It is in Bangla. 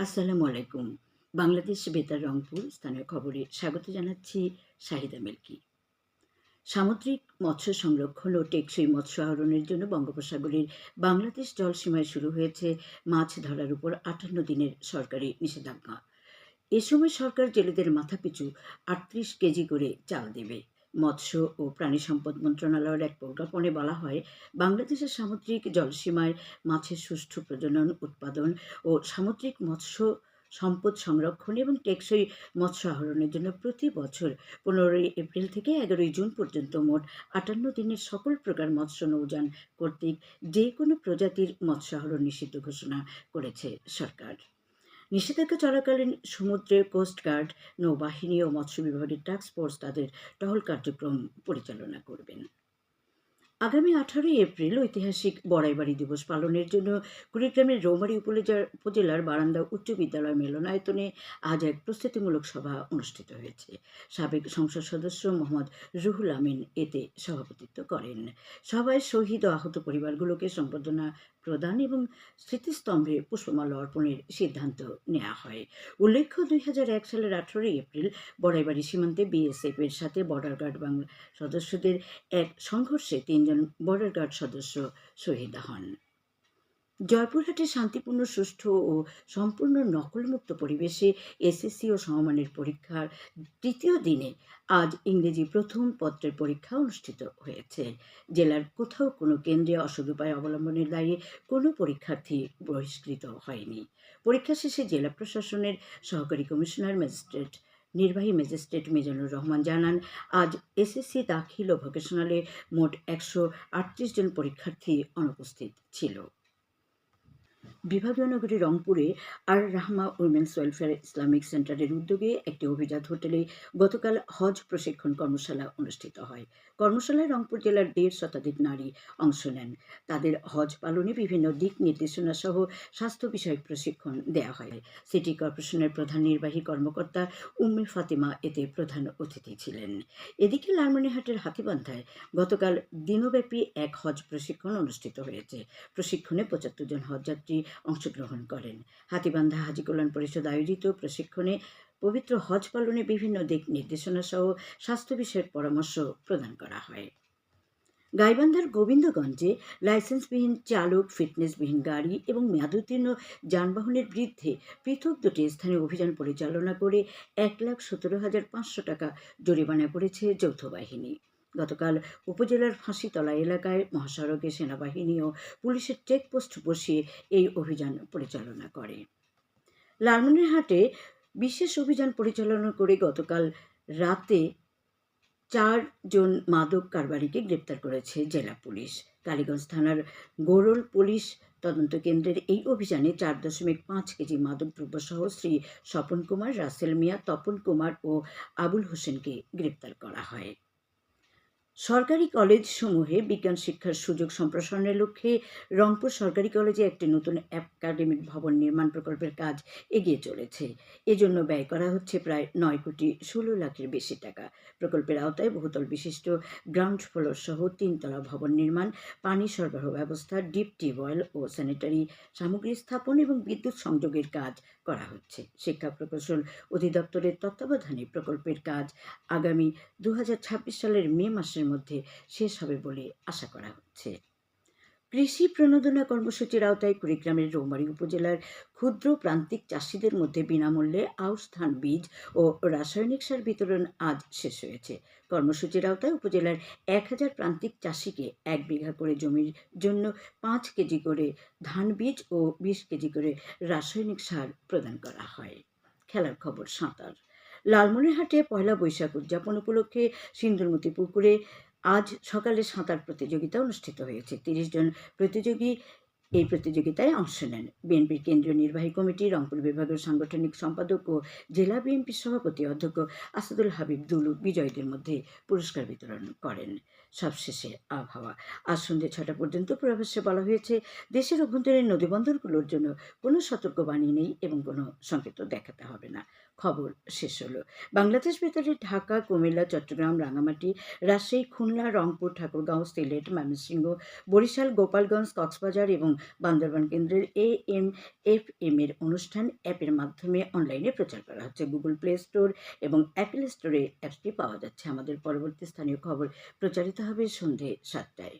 আসসালামু আলাইকুম। বাংলাদেশ বেতার রংপুর স্থানীয় খবরে স্বাগত জানাচ্ছি শাহিদা মিল্কি। সামুদ্রিক মৎস্য সংরক্ষণ ও টেকসই মৎস্য আহরণের জন্য বঙ্গোপসাগরের বাংলাদেশ জলসীমায় শুরু হয়েছে মাছ ধরার উপর আটান্ন দিনের সরকারি নিষেধাজ্ঞা। এ সময় সরকার জেলেদের মাথাপিছু আটত্রিশ কেজি করে চাল দেবে। মৎস্য ও প্রাণী সম্পদ মন্ত্রণালয়ের এক প্রজ্ঞাপনে বলা হয়, বাংলাদেশের সামুদ্রিক জলসীমায় মাছের সুষ্ঠু প্রজনন, উৎপাদন ও সামুদ্রিক মৎস্য সম্পদ সংরক্ষণ এবং টেকসই মৎস্য আহরণের জন্য প্রতি বছর পনেরোই এপ্রিল থেকে এগারোই জুন পর্যন্ত মোট আটান্ন দিনের সকল প্রকার মৎস্য নৌযান কর্তৃক যে কোনো প্রজাতির মৎস্য আহরণ নিষিদ্ধ ঘোষণা করেছে সরকার। নিষেধাজ্ঞা চলাকালীন সমুদ্রে কোস্টগার্ড নৌবাহিনী ও মৎস্য বিভাগের টাস্ক ফোর্স তাদের টহল কার্যক্রম পরিচালনা করবেন। আগামী আঠারোই এপ্রিল ঐতিহাসিক বড়াইবাড়ি দিবস পালনের জন্য কুড়িগ্রামের রৌমারী উপজেলার উপজেলার বারান্দা উচ্চ বিদ্যালয় মিলনায়তনে আজ এক প্রস্তুতিমূলক সভা অনুষ্ঠিত হয়েছে। সাবেক সংসদ সদস্য মোহাম্মদ রুহুল আমিন এতে সভাপতিত্ব করেন। সভায় শহীদ ও আহত পরিবারগুলোকে সম্বর্ধনা প্রদান এবং স্মৃতিস্তম্ভে পুষ্পমাল্য অর্পণের সিদ্ধান্ত নেওয়া হয়। উল্লেখ্য, দুই হাজার এক সালের আঠারোই এপ্রিল বড়াইবাড়ি সীমান্তে বিএসএফ এর সাথে বর্ডার গার্ড বাংলা সদস্যদের এক সংঘর্ষে তিনজন বর্ডার গার্ড সদস্য শহীদ হন। জয়পুরহাটে শান্তিপূর্ণ, সুষ্ঠু ও সম্পূর্ণ নকলমুক্ত পরিবেশে এসএসসি ও সমমানের পরীক্ষার তৃতীয় দিনে আজ ইংরেজি প্রথম পত্রের পরীক্ষা অনুষ্ঠিত হয়েছে। জেলার কোথাও কোনো কেন্দ্রে অসদুপায় অবলম্বনের দায়ে কোনো পরীক্ষার্থী বহিষ্কৃত হয়নি। পরীক্ষা শেষে জেলা প্রশাসনের সহকারী কমিশনার ম্যাজিস্ট্রেট নির্বাহী ম্যাজিস্ট্রেট মিজানুর রহমান জানান, আজ এসএসসি দাখিল ও ভোকেশনালে মোট একশো আটত্রিশ জন পরীক্ষার্থী অনুপস্থিত ছিল। বিভাগীয় নগরী রংপুরে আর রাহমা উইমেন্স ওয়েলফেয়ার ইসলামিক সেন্টারের উদ্যোগে একটি অভিজাত হোটেলে গতকাল হজ প্রশিক্ষণ কর্মশালা অনুষ্ঠিত হয়। কর্মশালায় রংপুর জেলার দেড় শতাধিক নারী অংশ নেন। তাদের হজ পালনে বিভিন্ন দিক নির্দেশনা সহ স্বাস্থ্য বিষয়ক প্রশিক্ষণ দেওয়া হয়। সিটি কর্পোরেশনের প্রধান নির্বাহী কর্মকর্তা উম্মে ফাতিমা এতে প্রধান অতিথি ছিলেন। এদিকে লালমনিহাটের হাতিবান্ধায় গতকাল দিনব্যাপী এক হজ প্রশিক্ষণ অনুষ্ঠিত হয়েছে। প্রশিক্ষণে পঁচাত্তর জন হজযাত্রী অংশগ্রহণ করেন। হাতিবান্ধা হাজি কল্যাণ পরিষদ আয়োজিত প্রশিক্ষণে পবিত্র হজ পালনে বিভিন্ন দিক নির্দেশনা সহ স্বাস্থ্য বিষয়ক পরামর্শ প্রদান করা হয়। গাইবান্ধার গোবিন্দগঞ্জে লাইসেন্সবিহীন চালক, ফিটনেসবিহীন গাড়ি এবং মেয়াদোত্তীর্ণ যানবাহনের বিরুদ্ধে পৃথক দুটি স্থানে অভিযান পরিচালনা করে এক লাখ সতেরো হাজার পাঁচশো টাকা জরিমানা করেছে যৌথ বাহিনী। গতকাল উপজেলার ফাঁসিতলা এলাকায় মহাসড়কে সেনাবাহিনী ও পুলিশের চেকপোস্ট বসিয়ে এই অভিযান পরিচালনা করে। লালমনিরহাটে বিশেষ অভিযান পরিচালনা করে গতকাল রাতে চারজন মাদক কারবারিকে গ্রেপ্তার করেছে জেলা পুলিশ। কালীগঞ্জ থানার গোরল পুলিশ তদন্ত কেন্দ্রের এই অভিযানে চার দশমিক পাঁচ কেজি মাদকদ্রব্য সহ শ্রী স্বপন কুমার, রাসেল মিয়া, তপন কুমার ও আবুল হোসেনকে গ্রেপ্তার করা হয়। সরকারি কলেজ সমূহে বিজ্ঞান শিক্ষার সুযোগ সম্প্রসারণের লক্ষ্যে রংপুর সরকারি কলেজে একটি নতুন একাডেমিক ভবন নির্মাণ প্রকল্পের কাজ এগিয়ে চলেছে। এজন্য ব্যয় করা হচ্ছে প্রায় নয় কোটি ষোলো লাখের বেশি টাকা। প্রকল্পের আওতায় বহুতল বিশিষ্ট গ্রাউন্ড ফ্লোর সহ তিনতলা ভবন নির্মাণ, পানি সরবরাহ ব্যবস্থা, ডিপ টিউবওয়েল ও স্যানিটারি সামগ্রী স্থাপন এবং বিদ্যুৎ সংযোগের কাজ করা হচ্ছে। শিক্ষা প্রকৌশল অধিদপ্তরের তত্ত্বাবধানে প্রকল্পের কাজ আগামী দু হাজার ছাব্বিশ সালের মে মাসের মধ্যে শেষ হবে বলে আশা করা হচ্ছে। কৃষি প্রণোদনা কর্মসূচির আওতায় কুড়িগ্রামের রৌমারী উপজেলার ক্ষুদ্র প্রান্তিক চাষিদের মধ্যে বিনামূল্যে আউশ ধান বীজ ও রাসায়নিক সার বিতরণ আজ শেষ হয়েছে। কর্মসূচির আওতায় উপজেলার এক হাজার প্রান্তিক চাষিকে এক বিঘা করে জমির জন্য পাঁচ কেজি করে ধান বীজ ও বিশ কেজি করে রাসায়নিক সার প্রদান করা হয়। খেলার খবর সাঁতার। লালমনিরহাটে পয়লা বৈশাখ উদযাপন উপলক্ষে সিন্দুরমতি পুকুরে আজ সকালে সাঁতার প্রতিযোগিতা অনুষ্ঠিত হয়েছে। তিরিশ জন প্রতিযোগী এই প্রতিযোগিতায় অংশ নেন। বিএনপির কেন্দ্রীয় নির্বাহী কমিটি, রংপুর বিভাগের সাংগঠনিক সম্পাদক ও জেলা বিএনপির সভাপতি অধ্যক্ষ আসাদুল হাবিব দুলু বিজয়ীদের মধ্যে পুরস্কার বিতরণ করেন। সবশেষে আবহাওয়া। আজ সন্ধ্যে ছটা পর্যন্ত পূর্বাভাসে বলা হয়েছে, দেশের অভ্যন্তরীণ নদীবন্দরগুলোর জন্য কোনো সতর্কবাণী নেই এবং কোনো সংকেত দেখাতে হবে না। খবর শেষ হলো। বাংলাদেশ ভেতরে ঢাকা, কুমিল্লা, চট্টগ্রাম রাঙামাটি রাজশাহী, খুলনা, রংপুর, ঠাকুরগাঁও, সিলেট, ময়মনসিংহ, বরিশাল, গোপালগঞ্জ, কক্সবাজার এবং বান্দরবান কেন্দ্রের এ এম এফ এম এর অনুষ্ঠান অ্যাপের মাধ্যমে অনলাইনে প্রচার করা হচ্ছে। গুগল প্লে স্টোর এবং অ্যাপেল স্টোরে অ্যাপটি পাওয়া যাচ্ছে। আমাদের পরবর্তী স্থানীয় খবর প্রচারিত হবে সন্ধে সাতটায়।